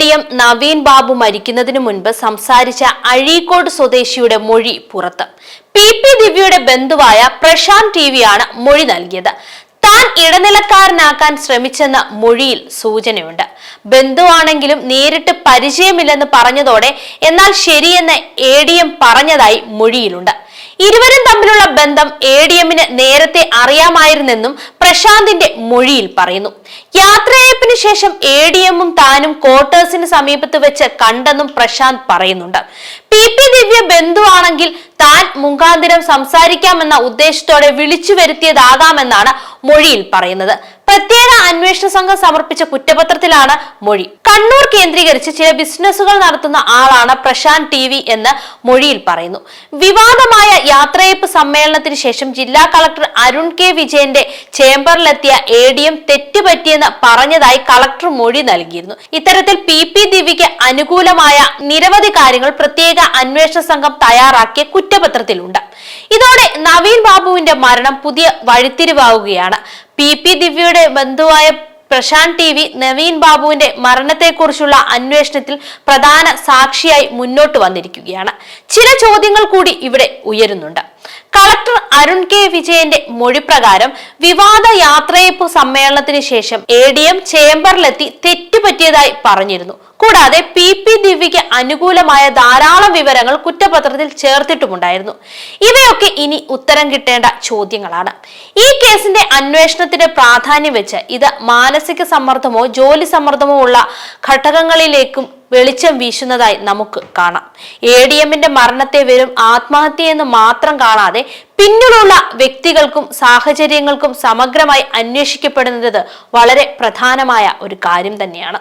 D M Naveen Babu മരിക്കുന്നതിന് മുൻപ് സംസാരിച്ച അഴീക്കോട് സ്വദേശിയുടെ മൊഴി പുറത്ത്. പി പി ദിവ്യയുടെ ബന്ധുവായ പ്രശാന്ത് ടി വിയാണ് മൊഴി നൽകിയത്. താൻ ഇടനിലക്കാരനാക്കാൻ ശ്രമിച്ചെന്ന മൊഴിയിൽ സൂചനയുണ്ട്. ബന്ധുവാണെങ്കിലും നേരിട്ട് പരിചയമില്ലെന്ന് പറഞ്ഞതോടെ എന്നാൽ ശരിയെന്ന് എ ഡി എം പറഞ്ഞതായി മൊഴിയിലുണ്ട്. ഇരുവരും തമ്മിലുള്ള ബന്ധം എ ഡി എമ്മിന് നേരത്തെ അറിയാമായിരുന്നെന്നും പ്രശാന്തിന്റെ മൊഴിയിൽ പറയുന്നു. യാത്രയയപ്പിന് ശേഷം എ ഡി എമ്മും താനും ക്വാർട്ടേഴ്സിന് സമീപത്ത് വെച്ച് കണ്ടെന്നും പ്രശാന്ത് പറയുന്നുണ്ട്. പി പി ദിവ്യ ബന്ധുവാണെങ്കിൽ താൻ മുഖാന്തിരം സംസാരിക്കാമെന്ന ഉദ്ദേശത്തോടെ വിളിച്ചു വരുത്തിയതാകാമെന്നാണ് മൊഴിയിൽ പറയുന്നത്. പ്രത്യേക അന്വേഷണ സംഘം സമർപ്പിച്ച കുറ്റപത്രത്തിലാണ് മൊഴി. കണ്ണൂർ കേന്ദ്രീകരിച്ച് ചില ബിസിനസ്സുകൾ നടത്തുന്ന ആളാണ് പ്രശാന്ത് ടി വി എന്ന് മൊഴിയിൽ പറയുന്നു. വിവാദമായ യാത്രയപ്പ് സമ്മേളനത്തിന് ശേഷം ജില്ലാ കളക്ടർ അരുൺ കെ വിജയന്റെ ചേംബറിലെത്തിയ എ ഡി എം തെറ്റുപറ്റിയെന്ന് പറഞ്ഞതായി കളക്ടർ മൊഴി നൽകിയിരുന്നു. ഇത്തരത്തിൽ പി പി ദിവ്യയ്ക്ക് അനുകൂലമായ നിരവധി കാര്യങ്ങൾ പ്രത്യേക അന്വേഷണ സംഘം തയ്യാറാക്കിയ കുറ്റപത്രത്തിലുണ്ട്. ഇതോടെ നവീൻ ബാബുവിന്റെ മരണം പുതിയ വഴിത്തിരിവാവുകയാണ്. പി. പി. ദിവ്യയുടെ ബന്ധുവായ പ്രശാന്ത് ടി വി നവീൻ ബാബുവിന്റെ മരണത്തെക്കുറിച്ചുള്ള അന്വേഷണത്തിൽ പ്രധാന സാക്ഷിയായി മുന്നോട്ട് വന്നിരിക്കുകയാണ്. ചില ചോദ്യങ്ങൾ കൂടി ഇവിടെ ഉയരുന്നുണ്ട്. കളക്ടർ അരുൺ കെ വിജയന്റെ മൊഴിപ്രകാരം വിവാദ യാത്രയപ്പ് സമ്മേളനത്തിന് ശേഷം എ ഡി എം ചേംബറിലെത്തി തെറ്റുപറ്റിയതായി പറഞ്ഞിരുന്നു. കൂടാതെ പി പി ദിവ്യയ്ക്ക് അനുകൂലമായ ധാരാളം വിവരങ്ങൾ കുറ്റപത്രത്തിൽ ചേർത്തിട്ടുമുണ്ടായിരുന്നു. ഇവയൊക്കെ ഇനി ഉത്തരം കിട്ടേണ്ട ചോദ്യങ്ങളാണ്. ഈ കേസിന്റെ അന്വേഷണത്തിന്റെ പ്രാധാന്യം വെച്ച് ഇത് മാനസിക സമ്മർദ്ദമോ ജോലി സമ്മർദ്ദമോ ഉള്ള ഘടകങ്ങളിലേക്കും വെളിച്ചം വീശുന്നതായി നമുക്ക് കാണാം. എ ഡി എമ്മിന്റെ മരണത്തെ വെറും ആത്മഹത്യയെന്ന് മാത്രം കാണാതെ പിന്നിലുള്ള വ്യക്തികൾക്കും സാഹചര്യങ്ങൾക്കും സമഗ്രമായി അന്വേഷിക്കപ്പെടുന്നത് വളരെ പ്രധാനമായ ഒരു കാര്യം തന്നെയാണ്.